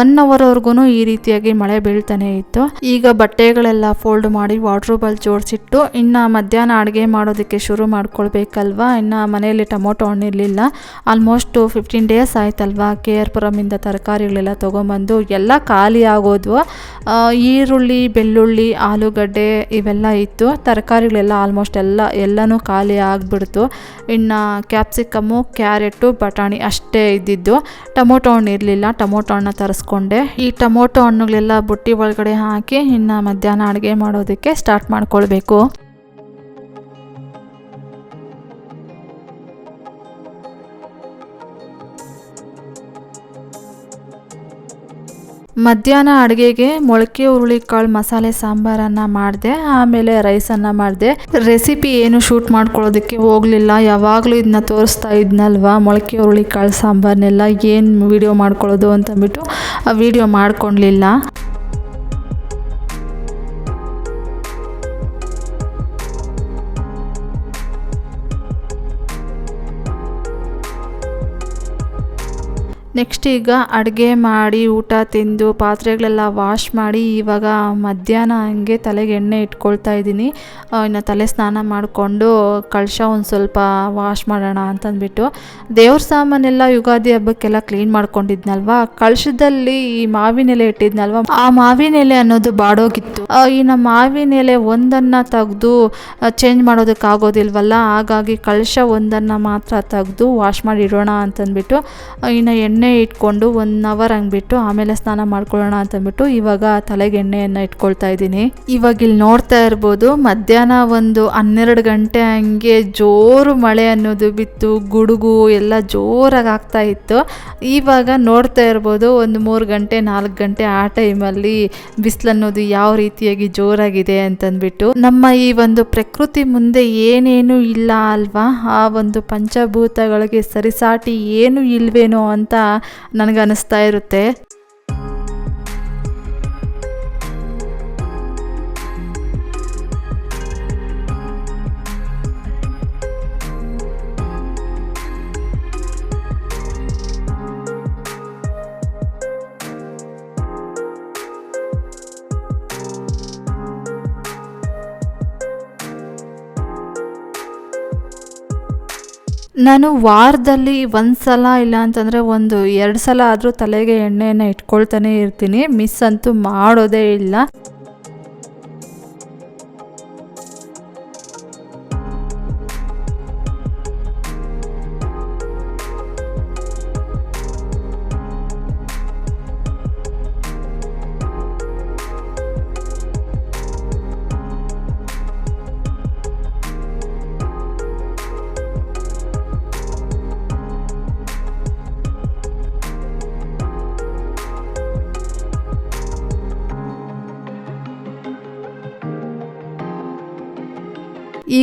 Speaker 1: ಒನ್ ಅವರ್ವರೆಗೂ ಈ ರೀತಿಯಾಗಿ ಮಳೆ ಬೀಳ್ತಾನೆ ಇತ್ತು. ಈಗ ಬಟ್ಟೆಗಳೆಲ್ಲ ಫೋಲ್ಡ್ ಮಾಡಿ ವಾಟ್ರೂಬಲ್ಲಿ ಜೋಡಿಸಿಟ್ಟು ಇನ್ನು ಮಧ್ಯಾಹ್ನ ಅಡುಗೆ ಮಾಡೋದಕ್ಕೆ ಶುರು ಮಾಡ್ಕೊಳ್ಬೇಕಲ್ವಾ? ಇನ್ನು ಮನೆಯಲ್ಲಿ ಟೊಮೊಟೊ ಹಣ್ಣಿರಲಿಲ್ಲ. ಆಲ್ಮೋಸ್ಟ್ ಫಿಫ್ಟೀನ್ ಡೇಸ್ ಆಯ್ತಲ್ವಾ? ಕೆ ಆರ್ ಪುರಮಿಂದ ತರಕಾರಿಗಳೆಲ್ಲ ತೊಗೊಂಬಂದು ಎಲ್ಲ ಖಾಲಿ ಆಗೋದು ಈರುಳ್ಳಿ, ಬೆಳ್ಳುಳ್ಳಿ, ಆಲೂಗಡ್ಡೆ ಇವೆಲ್ಲ ಇತ್ತು. ತರಕಾರಿಗಳೆಲ್ಲ ಆಲ್ಮೋಸ್ಟ್ ಎಲ್ಲ, ಎಲ್ಲನೂ ಖಾಲಿ ಆಗಿಬಿಡ್ತು. ಇನ್ನು ಕ್ಯಾಪ್ಸಿಕಮ್ಮು ಕ್ಯಾರೆಟು, ಬಟಾಣಿ ಅಷ್ಟೇ ಇದ್ದಿದ್ದು. ಟೊಮೊಟೊ ಹಣ್ಣು ಇರಲಿಲ್ಲ. ಟೊಮೊಟೊ ಹಣ್ಣು ತರಿಸ್ಕೊಂಡೆ. ಈ ಟೊಮೊಟೊ ಹಣ್ಣುಗಳೆಲ್ಲ ಬುಟ್ಟಿ ಒಳಗಡೆ ಹಾಕಿ ಇನ್ನು ಮಧ್ಯಾಹ್ನ ಅಡುಗೆ ಮಾಡೋದಕ್ಕೆ ಸ್ಟಾರ್ಟ್ ಮಾಡ್ಕೊಳ್ಬೇಕು. ಮಧ್ಯಾಹ್ನ ಅಡುಗೆಗೆ ಮೊಳಕೆ ಹುರುಳಿಕಾಳು ಮಸಾಲೆ, ಸಾಂಬಾರನ್ನು ಮಾಡಿದೆ, ಆಮೇಲೆ ರೈಸನ್ನು ಮಾಡಿದೆ. ರೆಸಿಪಿ ಏನು ಶೂಟ್ ಮಾಡ್ಕೊಳ್ಳೋದಕ್ಕೆ ಹೋಗಲಿಲ್ಲ. ಯಾವಾಗಲೂ ಇದನ್ನ ತೋರಿಸ್ತಾ ಇದ್ನಲ್ವಾ? ಮೊಳಕೆ ಹುರುಳಿಕಾಳು ಸಾಂಬಾರನ್ನೆಲ್ಲ ಏನು ವಿಡಿಯೋ ಮಾಡ್ಕೊಳ್ಳೋದು ಅಂತಂದ್ಬಿಟ್ಟು ಆ ವಿಡಿಯೋ ಮಾಡ್ಕೊಳ್ಲಿಲ್ಲ ನೆಕ್ಸ್ಟ್ ಈಗ ಅಡುಗೆ ಮಾಡಿ, ಊಟ ತಿಂದು, ಪಾತ್ರೆಗಳೆಲ್ಲ ವಾಶ್ ಮಾಡಿ, ಇವಾಗ ಮಧ್ಯಾಹ್ನ ಹಂಗೆ ತಲೆಗೆ ಎಣ್ಣೆ ಇಟ್ಕೊಳ್ತಾ ಇದ್ದೀನಿ. ಇನ್ನು ತಲೆ ಸ್ನಾನ ಮಾಡಿಕೊಂಡು ಕಳಶ ಒಂದು ಸ್ವಲ್ಪ ವಾಶ್ ಮಾಡೋಣ ಅಂತಂದ್ಬಿಟ್ಟು. ದೇವ್ರ ಸಾಮಾನೆಲ್ಲ ಯುಗಾದಿ ಹಬ್ಬಕ್ಕೆಲ್ಲ ಕ್ಲೀನ್ ಮಾಡ್ಕೊಂಡಿದ್ನಲ್ವಾ? ಕಳಶದಲ್ಲಿ ಈ ಮಾವಿನ ಎಲೆ ಇಟ್ಟಿದ್ನಲ್ವಾ? ಆ ಮಾವಿನ ಎಲೆ ಅನ್ನೋದು ಬಾಡೋಗಿತ್ತು. ಈ ನಮ್ಮ ಮಾವಿನ ಎಲೆ ಒಂದನ್ನು ತೆಗೆದು ಚೇಂಜ್ ಮಾಡೋದಕ್ಕಾಗೋದಿಲ್ವಲ್ಲ ಹಾಗಾಗಿ ಕಳಶ ಒಂದನ್ನು ಮಾತ್ರ ತೆಗೆದು ವಾಶ್ ಮಾಡಿ ಇಡೋಣ ಅಂತಂದ್ಬಿಟ್ಟು ಇನ್ನು ಎಣ್ಣೆ ಇಟ್ಕೊಂಡು ಒನ್ ಅವರ್ ಹಂಗ್ಬಿಟ್ಟು ಆಮೇಲೆ ಸ್ನಾನ ಮಾಡ್ಕೊಳ್ಳೋಣ ಅಂತಂದ್ಬಿಟ್ಟು ಇವಾಗ ತಲೆಗೆ ಎಣ್ಣೆಯನ್ನು ಇಟ್ಕೊಳ್ತಾ ಇದ್ದೀನಿ. ಇವಾಗ ಇಲ್ಲಿ ನೋಡ್ತಾ ಇರ್ಬೋದು ಮಧ್ಯಾಹ್ನ ಒಂದು ಹನ್ನೆರಡು ಗಂಟೆ ಹಂಗೆ ಜೋರು ಮಳೆ ಅನ್ನೋದು ಬಿತ್ತು, ಗುಡುಗು ಎಲ್ಲ ಜೋರಾಗಿ ಆಗ್ತಾ ಇತ್ತು. ಇವಾಗ ನೋಡ್ತಾ ಇರ್ಬೋದು ಒಂದು ಮೂರು ಗಂಟೆ, ನಾಲ್ಕು ಗಂಟೆ ಆ ಟೈಮಲ್ಲಿ ಬಿಸಿಲು ಅನ್ನೋದು ಯಾವ ರೀತಿಯಾಗಿ ಜೋರಾಗಿದೆ ಅಂತಂದ್ಬಿಟ್ಟು ನಮ್ಮ ಈ ಒಂದು ಪ್ರಕೃತಿ ಮುಂದೆ ಏನೇನು ಇಲ್ಲ ಅಲ್ವಾ? ಆ ಒಂದು ಪಂಚಭೂತಗಳಿಗೆ ಸರಿಸಾಟಿ ಏನು ಇಲ್ವೇನೋ ಅಂತ ನನಗೆ ಅನಿಸ್ತಾ ಇರುತ್ತೆ. ನಾನು ವಾರದಲ್ಲಿ ಒಂದು ಸಲ ಇಲ್ಲ ಅಂತಂದರೆ ಒಂದು ಎರಡು ಸಲ ಆದರೂ ತಲೆಗೆ ಎಣ್ಣೆಯನ್ನು ಇಟ್ಕೊಳ್ತಾನೆ ಇರ್ತೀನಿ. ಮಿಸ್ ಅಂತೂ ಮಾಡೋದೇ ಇಲ್ಲ.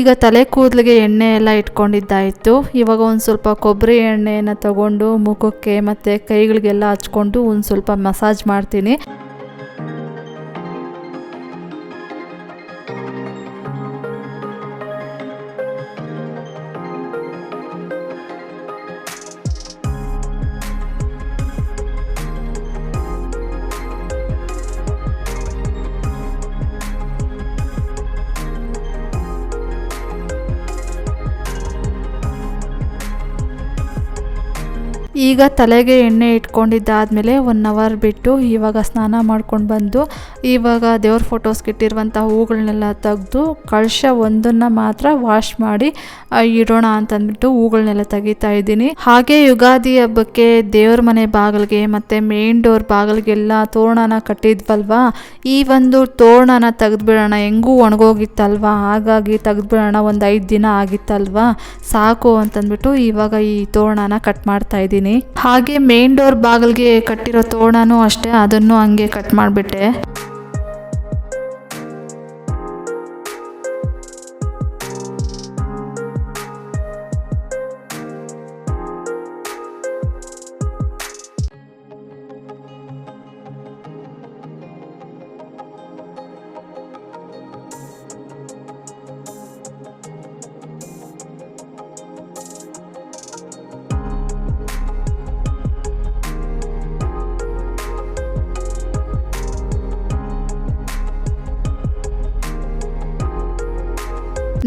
Speaker 1: ಈಗ ತಲೆ ಕೂದಲಿಗೆ ಎಣ್ಣೆ ಎಲ್ಲ ಇಟ್ಕೊಂಡಿದ್ದಾಯಿತು. ಇವಾಗ ಒಂದು ಸ್ವಲ್ಪ ಕೊಬ್ಬರಿ ಎಣ್ಣೆಯನ್ನು ತಗೊಂಡು ಮುಖಕ್ಕೆ ಮತ್ತು ಕೈಗಳಿಗೆಲ್ಲ ಹಚ್ಕೊಂಡು ಒಂದು ಸ್ವಲ್ಪ ಮಸಾಜ್ ಮಾಡ್ತೀನಿ. ಈಗ ತಲೆಗೆ ಎಣ್ಣೆ ಇಟ್ಕೊಂಡಿದ್ದಾದಮೇಲೆ ಒನ್ ಅವರ್ ಬಿಟ್ಟು ಇವಾಗ ಸ್ನಾನ ಮಾಡ್ಕೊಂಡು ಬಂದು ಇವಾಗ ದೇವ್ರ ಫೋಟೋಸ್ಗೆ ಇಟ್ಟಿರುವಂಥ ಹೂಗಳನ್ನೆಲ್ಲ ತೆಗೆದು ಕಳಶ ಒಂದನ್ನು ಮಾತ್ರ ವಾಶ್ ಮಾಡಿ ಇಡೋಣ ಅಂತಂದ್ಬಿಟ್ಟು ಹೂಗಳನ್ನೆಲ್ಲ ತೆಗಿತಾ ಇದ್ದೀನಿ. ಹಾಗೆ ಯುಗಾದಿ ಹಬ್ಬಕ್ಕೆ ದೇವ್ರ ಮನೆ ಬಾಗಿಲಿಗೆ ಮತ್ತು ಮೇನ್ ಡೋರ್ ಬಾಗಿಲಿಗೆಲ್ಲ ತೋರಣನ ಕಟ್ಟಿದ್ವಲ್ವಾ? ಈ ಒಂದು ತೋರಣನ ತೆಗೆದುಬಿಡೋಣ, ಹೆಂಗೂ ಒಣಗೋಗಿತ್ತಲ್ವಾ? ಹಾಗಾಗಿ ತೆಗೆದುಬಿಡೋಣ, ಒಂದು ಐದು ದಿನ ಆಗಿತ್ತಲ್ವಾ? ಸಾಕು ಅಂತಂದ್ಬಿಟ್ಟು ಇವಾಗ ಈ ತೋರಣನ ಕಟ್ ಮಾಡ್ತಾ ಇದ್ದೀನಿ. ಹಾಗೆ ಮೇನ್ ಡೋರ್ ಬಾಗಿಲ್ಗೆ ಕಟ್ಟಿರೋ ತೋರಣನೂ ಅಷ್ಟೇ ಅದನ್ನು ಹಂಗೆ ಕಟ್ ಮಾಡಿಬಿಟ್ಟೆ.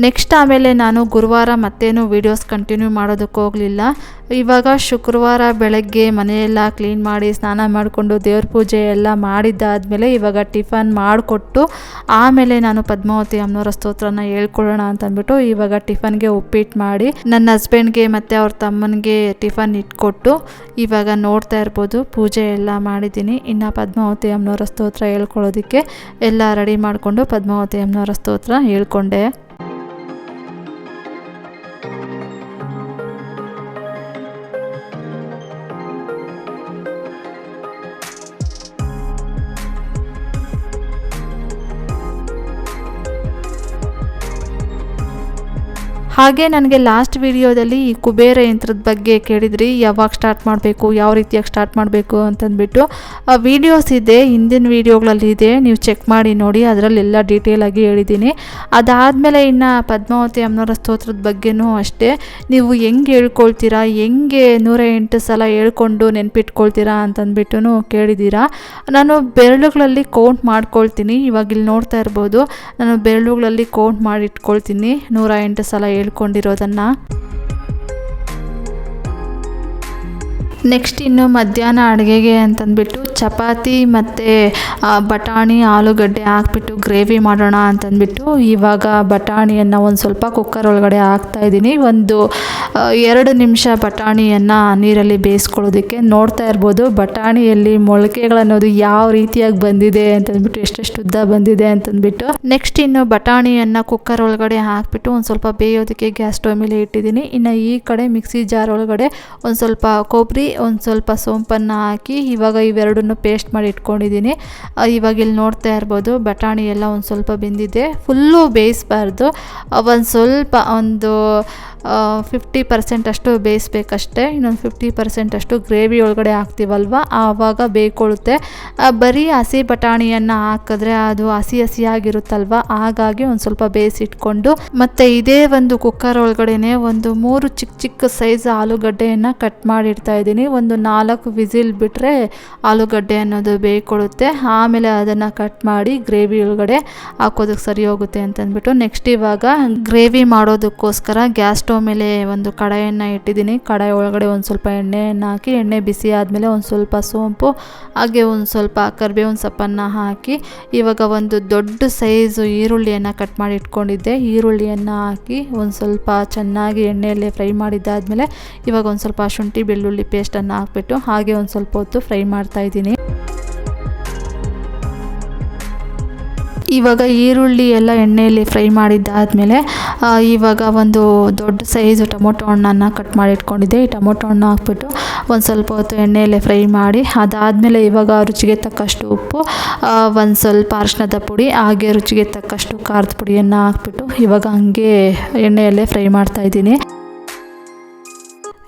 Speaker 1: ನೆಕ್ಸ್ಟ್ ಆಮೇಲೆ ನಾನು ಗುರುವಾರ ಮತ್ತೇನು ವೀಡಿಯೋಸ್ ಕಂಟಿನ್ಯೂ ಮಾಡೋದಕ್ಕೆ ಹೋಗಲಿಲ್ಲ. ಇವಾಗ ಶುಕ್ರವಾರ ಬೆಳಗ್ಗೆ ಮನೆಯೆಲ್ಲ ಕ್ಲೀನ್ ಮಾಡಿ ಸ್ನಾನ ಮಾಡಿಕೊಂಡು ದೇವ್ರ ಪೂಜೆ ಎಲ್ಲ ಮಾಡಿದ್ದಾದಮೇಲೆ ಇವಾಗ ಟಿಫನ್ ಮಾಡಿಕೊಟ್ಟು ಆಮೇಲೆ ನಾನು ಪದ್ಮಾವತಿ ಅಮ್ಮನವರ ಸ್ತೋತ್ರನ ಹೇಳ್ಕೊಳ್ಳೋಣ ಅಂತ ಅಂದ್ಬಿಟ್ಟು ಇವಾಗ ಟಿಫನ್ಗೆ ಉಪ್ಪಿಟ್ಟು ಮಾಡಿ ನನ್ನ ಹಸ್ಬೆಂಡ್ಗೆ ಮತ್ತು ಅವ್ರ ತಮ್ಮನಿಗೆ ಟಿಫನ್ ಇಟ್ಕೊಟ್ಟು ಇವಾಗ ನೋಡ್ತಾ ಇರ್ಬೋದು, ಪೂಜೆ ಎಲ್ಲ ಮಾಡಿದ್ದೀನಿ. ಇನ್ನು ಪದ್ಮಾವತಿ ಅಮ್ಮನವರ ಸ್ತೋತ್ರ ಹೇಳ್ಕೊಳ್ಳೋದಕ್ಕೆ ಎಲ್ಲ ರೆಡಿ ಮಾಡಿಕೊಂಡು ಪದ್ಮಾವತಿ ಅಮ್ಮನವರ ಸ್ತೋತ್ರ ಹೇಳ್ಕೊಂಡೆ. ಹಾಗೆ ನನಗೆ ಲಾಸ್ಟ್ ವಿಡಿಯೋದಲ್ಲಿ ಈ ಕುಬೇರ ಯಂತ್ರದ ಬಗ್ಗೆ ಕೇಳಿದ್ರಿ, ಯಾವಾಗ ಸ್ಟಾರ್ಟ್ ಮಾಡಬೇಕು, ಯಾವ ರೀತಿಯಾಗಿ ಸ್ಟಾರ್ಟ್ ಮಾಡಬೇಕು ಅಂತಂದ್ಬಿಟ್ಟು. ವಿಡಿಯೋಸ್ ಇದೆ, ಹಿಂದಿನ ವೀಡಿಯೋಗಳಲ್ಲಿ ಇದೆ, ನೀವು ಚೆಕ್ ಮಾಡಿ ನೋಡಿ, ಅದರಲ್ಲೆಲ್ಲ ಆಗಿ ಹೇಳಿದ್ದೀನಿ. ಅದಾದಮೇಲೆ ಇನ್ನು ಪದ್ಮಾವತಿ ಅಮ್ಮನವರ ಸ್ತೋತ್ರದ ಬಗ್ಗೆನೂ ಅಷ್ಟೇ. ನೀವು ಹೆಂಗೆ ಹೇಳ್ಕೊಳ್ತೀರಾ, ಹೆಂಗೆ ನೂರ ಎಂಟು ಸಲ ಹೇಳ್ಕೊಂಡು ನೆನ್ಪಿಟ್ಕೊಳ್ತೀರಾ ಅಂತಂದ್ಬಿಟ್ಟು ಕೇಳಿದ್ದೀರಾ. ನಾನು ಬೆರಳುಗಳಲ್ಲಿ ಕೌಂಟ್ ಮಾಡ್ಕೊಳ್ತೀನಿ, ಇವಾಗ ಇಲ್ಲಿ ನೋಡ್ತಾ ಇರ್ಬೋದು. ನಾನು ಬೆರಳುಗಳಲ್ಲಿ ಕೌಂಟ್ ಮಾಡಿ ಇಟ್ಕೊಳ್ತೀನಿ ನೂರ ಎಂಟು ಸಲ ಹೇಳ್ಕೊಂಡಿರೋದನ್ನು ನೆಕ್ಸ್ಟ್ ಇನ್ನು ಮಧ್ಯಾಹ್ನ ಅಡುಗೆಗೆ ಅಂತಂದ್ಬಿಟ್ಟು ಚಪಾತಿ ಮತ್ತು ಬಟಾಣಿ, ಆಲೂಗಡ್ಡೆ ಹಾಕ್ಬಿಟ್ಟು ಗ್ರೇವಿ ಮಾಡೋಣ ಅಂತಂದ್ಬಿಟ್ಟು ಇವಾಗ ಬಟಾಣಿಯನ್ನು ಒಂದು ಸ್ವಲ್ಪ ಕುಕ್ಕರ್ ಒಳಗಡೆ ಹಾಕ್ತಾಯಿದ್ದೀನಿ ಒಂದು ಎರಡು ನಿಮಿಷ ಬಟಾಣಿಯನ್ನು ನೀರಲ್ಲಿ ಬೇಯಿಸ್ಕೊಳ್ಳೋದಕ್ಕೆ ನೋಡ್ತಾ ಇರ್ಬೋದು. ಬಟಾಣಿಯಲ್ಲಿ ಮೊಳಕೆಗಳನ್ನೋದು ಯಾವ ರೀತಿಯಾಗಿ ಬಂದಿದೆ ಅಂತಂದ್ಬಿಟ್ಟು, ಎಷ್ಟೆಷ್ಟು ಉದ್ದ ಬಂದಿದೆ ಅಂತಂದ್ಬಿಟ್ಟು. ನೆಕ್ಸ್ಟ್ ಇನ್ನು ಬಟಾಣಿಯನ್ನು ಕುಕ್ಕರ್ ಒಳಗಡೆ ಹಾಕ್ಬಿಟ್ಟು ಒಂದು ಸ್ವಲ್ಪ ಬೇಯೋದಕ್ಕೆ ಗ್ಯಾಸ್ ಸ್ಟವ್ ಮೇಲೆ ಇಟ್ಟಿದ್ದೀನಿ. ಇನ್ನು ಈ ಕಡೆ ಮಿಕ್ಸಿ ಜಾರ್ ಒಳಗಡೆ ಒಂದು ಸ್ವಲ್ಪ ಕೊಬ್ಬರಿ ಒಂದು ಸ್ವಲ್ಪ ಸೋಂಪನ್ನು ಹಾಕಿ ಇವಾಗ ಇವೆರಡನ್ನು ಪೇಸ್ಟ್ ಮಾಡಿ ಇಟ್ಕೊಂಡಿದ್ದೀನಿ. ಇವಾಗ ಇಲ್ಲಿ ನೋಡ್ತಾ ಇರ್ಬೋದು, ಬಟಾಣಿ ಎಲ್ಲ ಒಂದು ಸ್ವಲ್ಪ ಬೆಂದಿದೆ. ಫುಲ್ಲು ಬೇಯಿಸಬಾರ್ದು. ಒಂದು ಸ್ವಲ್ಪ ಒಂದು ಫಿಫ್ಟಿ ಪರ್ಸೆಂಟ್ ಅಷ್ಟು ಬೇಯಿಸ್ಬೇಕಷ್ಟೇ, ಇನ್ನೊಂದು ಫಿಫ್ಟಿ ಪರ್ಸೆಂಟ್ ಅಷ್ಟು ಗ್ರೇವಿ ಒಳಗಡೆ ಹಾಕ್ತೀವಲ್ವ? ಆವಾಗ ಬೇಯ್ಕೊಳ್ಳುತ್ತೆ. ಬರೀ ಹಸಿ ಬಟಾಣಿಯನ್ನು ಹಾಕಿದ್ರೆ ಅದು ಹಸಿ ಹಸಿಯಾಗಿರುತ್ತಲ್ವ? ಹಾಗಾಗಿ ಒಂದು ಸ್ವಲ್ಪ ಬೇಯಿಸಿಟ್ಕೊಂಡು, ಮತ್ತು ಇದೇ ಒಂದು ಕುಕ್ಕರ್ ಒಳಗಡೆನೆ ಒಂದು ಮೂರು ಚಿಕ್ಕ ಚಿಕ್ಕ ಸೈಜ್ ಆಲೂಗಡ್ಡೆಯನ್ನು ಕಟ್ ಮಾಡಿಡ್ತಾ ಇದ್ದೀನಿ. ಒಂದು ನಾಲ್ಕು ವಿಸಿಲ್ ಬಿಟ್ಟರೆ ಆಲೂಗಡ್ಡೆ ಅನ್ನೋದು ಬೇಯ್ಕೊಳ್ಳುತ್ತೆ. ಆಮೇಲೆ ಅದನ್ನು ಕಟ್ ಮಾಡಿ ಗ್ರೇವಿ ಒಳಗಡೆ ಹಾಕೋದಕ್ಕೆ ಸರಿ ಹೋಗುತ್ತೆ ಅಂತಂದ್ಬಿಟ್ಟು ನೆಕ್ಸ್ಟ್ ಇವಾಗ ಗ್ರೇವಿ ಮಾಡೋದಕ್ಕೋಸ್ಕರ ಗ್ಯಾಸ್ ಸ್ಟವ್ ಮೇಲೆ ಒಂದು ಕಡಾಯನ್ನು ಇಟ್ಟಿದ್ದೀನಿ. ಕಡಾಯಿ ಒಳಗಡೆ ಒಂದು ಸ್ವಲ್ಪ ಎಣ್ಣೆಯನ್ನು ಹಾಕಿ, ಎಣ್ಣೆ ಬಿಸಿ ಆದಮೇಲೆ ಒಂದು ಸ್ವಲ್ಪ ಸೋಂಪು, ಹಾಗೆ ಒಂದು ಸ್ವಲ್ಪ ಕರಿಬೇವಿನ ಸೊಪ್ಪನ್ನು ಹಾಕಿ, ಇವಾಗ ಒಂದು ದೊಡ್ಡ ಸೈಜು ಈರುಳ್ಳಿಯನ್ನು ಕಟ್ ಮಾಡಿ ಇಟ್ಕೊಂಡಿದ್ದೆ. ಈರುಳ್ಳಿಯನ್ನು ಹಾಕಿ ಒಂದು ಸ್ವಲ್ಪ ಚೆನ್ನಾಗಿ ಎಣ್ಣೆಯಲ್ಲಿ ಫ್ರೈ ಮಾಡಿದ್ದಾದಮೇಲೆ ಇವಾಗ ಒಂದು ಸ್ವಲ್ಪ ಶುಂಠಿ ಬೆಳ್ಳುಳ್ಳಿ ಪೇಸ್ಟನ್ನು ಹಾಕ್ಬಿಟ್ಟು, ಹಾಗೆ ಒಂದು ಸ್ವಲ್ಪ ಹೊತ್ತು ಫ್ರೈ ಮಾಡ್ತಾ ಇವಾಗ ಈರುಳ್ಳಿ ಎಲ್ಲ ಎಣ್ಣೆಯಲ್ಲಿ ಫ್ರೈ ಮಾಡಿದ್ದಾದಮೇಲೆ ಇವಾಗ ಒಂದು ದೊಡ್ಡ ಸೈಜು ಟೊಮೊಟೊ ಹಣ್ಣನ್ನು ಕಟ್ ಮಾಡಿ ಇಟ್ಕೊಂಡಿದ್ದೆ. ಈ ಟೊಮೊಟೊ ಹಣ್ಣು ಹಾಕ್ಬಿಟ್ಟು ಒಂದು ಸ್ವಲ್ಪ ಹೊತ್ತು ಎಣ್ಣೆಯಲ್ಲೇ ಫ್ರೈ ಮಾಡಿ, ಅದಾದಮೇಲೆ ಇವಾಗ ರುಚಿಗೆ ತಕ್ಕಷ್ಟು ಉಪ್ಪು ಒಂದು ಸ್ವಲ್ಪ ಅರಿಶಿಣದ ಪುಡಿ, ಹಾಗೆ ರುಚಿಗೆ ತಕ್ಕಷ್ಟು ಖಾರದ ಪುಡಿಯನ್ನು ಹಾಕ್ಬಿಟ್ಟು ಇವಾಗ ಹಂಗೆ ಎಣ್ಣೆಯಲ್ಲೇ ಫ್ರೈ ಮಾಡ್ತಾಯಿದ್ದೀನಿ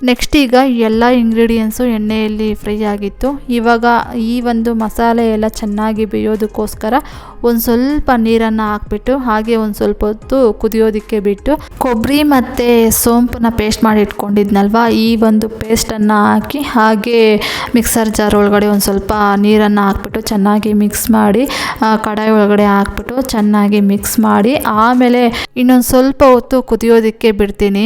Speaker 1: ನೆಕ್ಸ್ಟ್ ಈಗ ಎಲ್ಲ ಇಂಗ್ರೀಡಿಯೆಂಟ್ಸು ಎಣ್ಣೆಯಲ್ಲಿ ಫ್ರೈ ಆಗಿತ್ತು. ಇವಾಗ ಈ ಒಂದು ಮಸಾಲೆ ಎಲ್ಲ ಚೆನ್ನಾಗಿ ಬೇಯೋದಕ್ಕೋಸ್ಕರ ಒಂದು ಸ್ವಲ್ಪ ನೀರನ್ನು ಹಾಕ್ಬಿಟ್ಟು ಹಾಗೆ ಒಂದು ಸ್ವಲ್ಪ ಹೊತ್ತು ಕುದಿಯೋದಕ್ಕೆ ಬಿಟ್ಟು ಕೊಬ್ಬರಿ ಮತ್ತು ಸೋಂಪನ್ನ ಪೇಸ್ಟ್ ಮಾಡಿ ಇಟ್ಕೊಂಡಿದ್ನಲ್ವ ಈ ಒಂದು ಪೇಸ್ಟನ್ನು ಹಾಕಿ ಹಾಗೆ ಮಿಕ್ಸರ್ ಜಾರ್ ಒಳಗಡೆ ಒಂದು ಸ್ವಲ್ಪ ನೀರನ್ನು ಹಾಕ್ಬಿಟ್ಟು ಚೆನ್ನಾಗಿ ಮಿಕ್ಸ್ ಮಾಡಿ ಕಡಾಯಿ ಒಳಗಡೆ ಹಾಕ್ಬಿಟ್ಟು ಚೆನ್ನಾಗಿ ಮಿಕ್ಸ್ ಮಾಡಿ, ಆಮೇಲೆ ಇನ್ನೊಂದು ಸ್ವಲ್ಪ ಹೊತ್ತು ಕುದಿಯೋದಕ್ಕೆ ಬಿಡ್ತೀನಿ.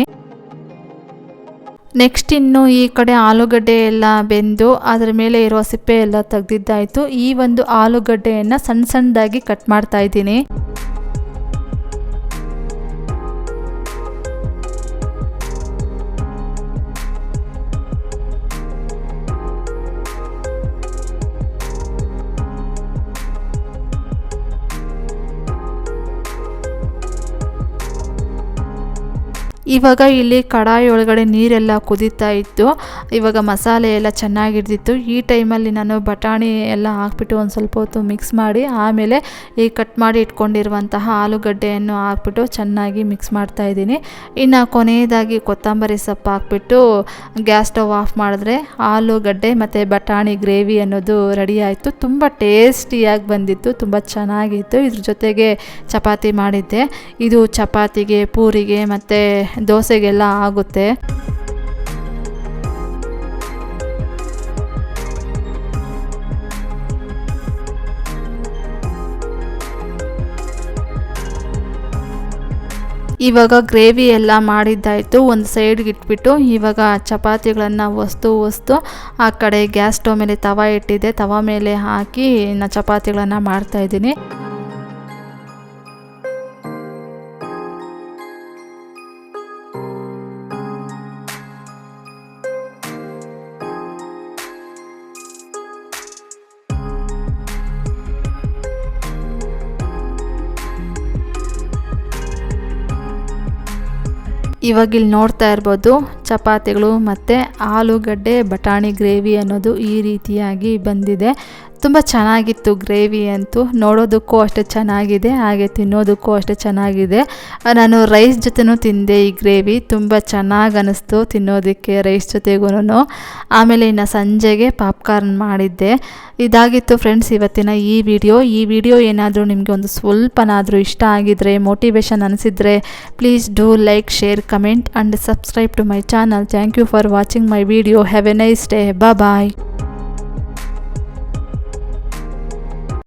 Speaker 1: ನೆಕ್ಸ್ಟ್ ಇನ್ನು ಈ ಕಡೆ ಆಲೂಗಡ್ಡೆ ಎಲ್ಲ ಬೆಂದು ಅದರ ಮೇಲೆ ಇರೋ ಸಿಪ್ಪೆ ಎಲ್ಲ ತೆಗ್ದಿದ್ದಾಯಿತು. ಈ ಒಂದು ಆಲೂಗಡ್ಡೆಯನ್ನು ಸಣ್ಣ ಸಣ್ಣದಾಗಿ ಕಟ್ ಮಾಡ್ತಾ ಇದ್ದೀನಿ. ಇವಾಗ ಇಲ್ಲಿ ಕಡಾಯಿ ಒಳಗಡೆ ನೀರೆಲ್ಲ ಕುದೀತಾ ಇತ್ತು. ಇವಾಗ ಮಸಾಲೆ ಎಲ್ಲ ಚೆನ್ನಾಗಿರ್ತಿತ್ತು ಈ ಟೈಮಲ್ಲಿ ನಾನು ಬಟಾಣಿ ಎಲ್ಲ ಹಾಕ್ಬಿಟ್ಟು ಒಂದು ಸ್ವಲ್ಪ ಹೊತ್ತು ಮಿಕ್ಸ್ ಮಾಡಿ, ಆಮೇಲೆ ಈ ಕಟ್ ಮಾಡಿ ಇಟ್ಕೊಂಡಿರುವಂತಹ ಆಲೂಗಡ್ಡೆಯನ್ನು ಹಾಕ್ಬಿಟ್ಟು ಚೆನ್ನಾಗಿ ಮಿಕ್ಸ್ ಮಾಡ್ತಾ ಇದ್ದೀನಿ. ಇನ್ನು ಕೊನೆಯದಾಗಿ ಕೊತ್ತಂಬರಿ ಸೊಪ್ಪು ಹಾಕ್ಬಿಟ್ಟು ಗ್ಯಾಸ್ ಸ್ಟವ್ ಆಫ್ ಮಾಡಿದ್ರೆ ಆಲೂಗಡ್ಡೆ ಮತ್ತು ಬಟಾಣಿ ಗ್ರೇವಿ ಅನ್ನೋದು ರೆಡಿ ಆಯಿತು. ತುಂಬ ಟೇಸ್ಟಿಯಾಗಿ ಬಂದಿತ್ತು, ತುಂಬ ಚೆನ್ನಾಗಿತ್ತು. ಇದ್ರ ಜೊತೆಗೆ ಚಪಾತಿ ಮಾಡಿದ್ದೆ. ಇದು ಚಪಾತಿಗೆ, ಪೂರಿಗೆ ಮತ್ತು ದೋಸೆಗೆಲ್ಲ ಆಗುತ್ತೆ. ಇವಾಗ ಗ್ರೇವಿ ಎಲ್ಲ ಮಾಡಿದ್ದಾಯಿತು. ಒಂದು ಸೈಡ್ಗೆ ಇಟ್ಬಿಟ್ಟು ಇವಾಗ ಚಪಾತಿಗಳನ್ನು ಒಸ್ತು ಒಸ್ತು ಆ ಕಡೆ ಗ್ಯಾಸ್ ಸ್ಟವ್ ಮೇಲೆ ತವ ಇಟ್ಟಿದ್ದೆ. ತವ ಮೇಲೆ ಹಾಕಿ ನಾ ಚಪಾತಿಗಳನ್ನು ಮಾಡ್ತಾಯಿದ್ದೀನಿ ಇವಾಗ ಇಲ್ಲಿ ನೋಡ್ತಾ ಇರ್ಬೋದು ಚಪಾತಿಗಳು ಮತ್ತು ಆಲೂಗಡ್ಡೆ ಬಟಾಣಿ ಗ್ರೇವಿ ಅನ್ನೋದು ಈ ರೀತಿಯಾಗಿ ಬಂದಿದೆ. ತುಂಬ ಚೆನ್ನಾಗಿತ್ತು ಗ್ರೇವಿ ಅಂತೂ. ನೋಡೋದಕ್ಕೂ ಅಷ್ಟೇ ಚೆನ್ನಾಗಿದೆ, ಹಾಗೆ ತಿನ್ನೋದಕ್ಕೂ ಅಷ್ಟೇ ಚೆನ್ನಾಗಿದೆ. ನಾನು ರೈಸ್ ಜೊತೆನೂ ತಿಂದೆ ಈ ಗ್ರೇವಿ, ತುಂಬ ಚೆನ್ನಾಗಿ ಅನ್ನಿಸ್ತು ತಿನ್ನೋದಕ್ಕೆ ರೈಸ್ ಜೊತೆಗೂ ಆಮೇಲೆ ಇನ್ನು ಸಂಜೆಗೆ ಪಾಪ್ಕಾರ್ನ್ ಮಾಡಿದ್ದೆ. ಇದಾಗಿತ್ತು ಫ್ರೆಂಡ್ಸ್ ಇವತ್ತಿನ ಈ ವಿಡಿಯೋ. ಈ ವಿಡಿಯೋ ಏನಾದರೂ ನಿಮಗೆ ಒಂದು ಸ್ವಲ್ಪನಾದರೂ ಇಷ್ಟ ಆಗಿದರೆ, motivation ಅನಿಸಿದರೆ, please do like, share, comment and subscribe to my channel. Thank you for watching my video. Have a nice day. Bye.